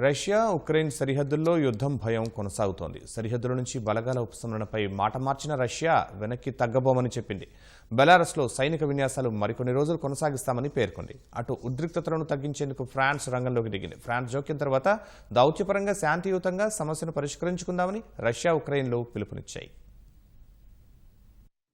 Russia Ukraine సరిహద్దుల్లో యుద్ధం భయం కొనసాగుతోంది. సరిహద్దుల నుంచి బలగాల ఉపసంహరణపై మాట మార్చిన రష్యా వెనక్కి తగ్గబోమని చెప్పింది. బెలారస్లో సైనిక విన్యాసాలు మరికొన్ని రోజులు కొనసాగిస్తామని పేర్కొంది. అటు ఉద్రిక్తతలను తగ్గించేందుకు ఫ్రాన్స్ రంగంలోకి దిగింది. ఫ్రాన్స్ జోక్యం తర్వాత దౌత్యపరంగా శాంతియుతంగా సమస్యను పరిష్కరించుకుందామని రష్యా ఉక్రెయిన్లు పిలుపునిచ్చాయి.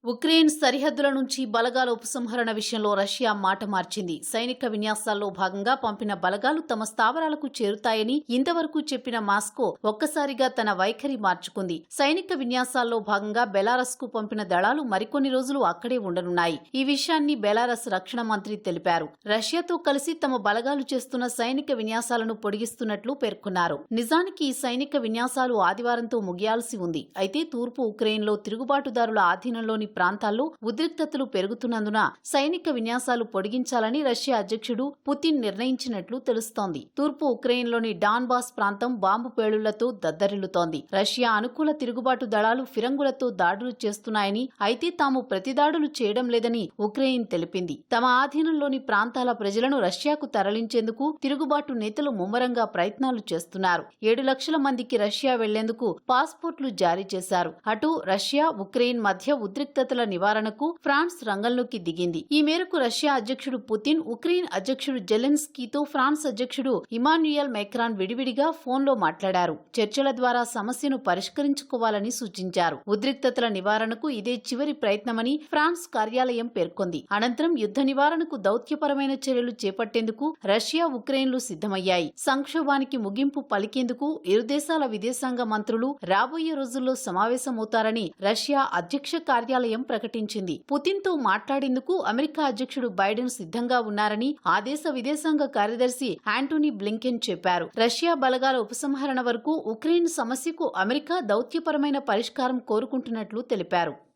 ఉక్రెయిన్ సరిహద్దుల నుంచి బలగాల ఉపసంహరణ విషయంలో రష్యా మాట మార్చింది. సైనిక విన్యాసాల్లో భాగంగా పంపిన బలగాలు తమ స్థావరాలకు చేరుతాయని ఇంతవరకు చెప్పిన మాస్కో ఒక్కసారిగా తన వైఖరి మార్చుకుంది. సైనిక విన్యాసాల్లో భాగంగా బెలారస్కు పంపిన దళాలు మరికొన్ని రోజులు అక్కడే ఉండనున్నాయి. ఈ విషయాన్ని బెలారస్ రక్షణ మంత్రి తెలిపారు. రష్యాతో కలిసి తమ బలగాలు చేస్తున్న సైనిక విన్యాసాలను పొడిగిస్తున్నట్లు పేర్కొన్నారు. నిజానికి ఈ సైనిక విన్యాసాలు ఆదివారంతో ముగియాల్సి ఉంది. అయితే తూర్పు ఉక్రెయిన్లో తిరుగుబాటుదారుల ఆధీనంలోని ప్రాంతాల్లో ఉద్రిక్తతలు పెరుగుతున్నందున సైనిక విన్యాసాలు పొడిగించాలని రష్యా అధ్యక్షుడు పుతిన్ నిర్ణయించినట్లు తెలుస్తోంది. తూర్పు ఉక్రెయిన్లోని డాన్బాస్ ప్రాంతం బాంబు పేలుళ్ళతో దద్దరిల్లుతోంది. రష్యా అనుకూల తిరుగుబాటు దళాలు ఫిరంగులతో దాడులు చేస్తున్నాయని అయితే తాము ప్రతిదాడులు చేయడం లేదని ఉక్రెయిన్ తెలిపింది. తమ ఆధీనంలోని ప్రాంతాల ప్రజలను రష్యాకు తరలించేందుకు తిరుగుబాటు నేతలు ముమ్మరంగా ప్రయత్నాలు చేస్తున్నారు. ఏడు లక్షల మందికి రష్యా వెళ్ళేందుకు పాస్పోర్ట్లు జారీ చేశారు. అటు రష్యా ఉక్రెయిన్ మధ్య ఉద్రిక్త ఉద్రిక్తతల నివారణకు ఫ్రాన్స్ రంగంలోకి దిగింది. ఈ మేరకు రష్యా అధ్యక్షుడు పుతిన్ ఉక్రెయిన్ అధ్యక్షుడు జెలెన్స్కీతో ఫ్రాన్స్ అధ్యక్షుడు ఇమాన్యుయల్ మెక్రాన్ విడివిడిగా ఫోన్లో మాట్లాడారు. చర్చల ద్వారా సమస్యను పరిష్కరించుకోవాలని సూచించారు. ఉద్రిక్తతల నివారణకు ఇదే చివరి ప్రయత్నమని ఫ్రాన్స్ కార్యాలయం పేర్కొంది. అనంతరం యుద్ధ నివారణకు దౌత్యపరమైన చర్యలు చేపట్టేందుకు రష్యా ఉక్రెయిన్లు సిద్ధమయ్యాయి. సంక్షోభానికి ముగింపు పలికేందుకు ఇరు దేశాల విదేశాంగ మంత్రులు రాబోయే రోజుల్లో సమావేశమవుతారని రష్యా అధ్యక్ష కార్యాలయం ప్రకటించింది. పుతిన్తో మాట్లాడేందుకు అమెరికా అధ్యక్షుడు బైడెన్ సిద్ధంగా ఉన్నారని ఆ దేశ విదేశాంగ కార్యదర్శి ఆంటోనీ బ్లింకెన్ చెప్పారు. రష్యా బలగాల ఉపసంహరణ వరకు ఉక్రెయిన్ సమస్యకు అమెరికా దౌత్యపరమైన పరిష్కారం కోరుకుంటున్నట్లు తెలిపారు.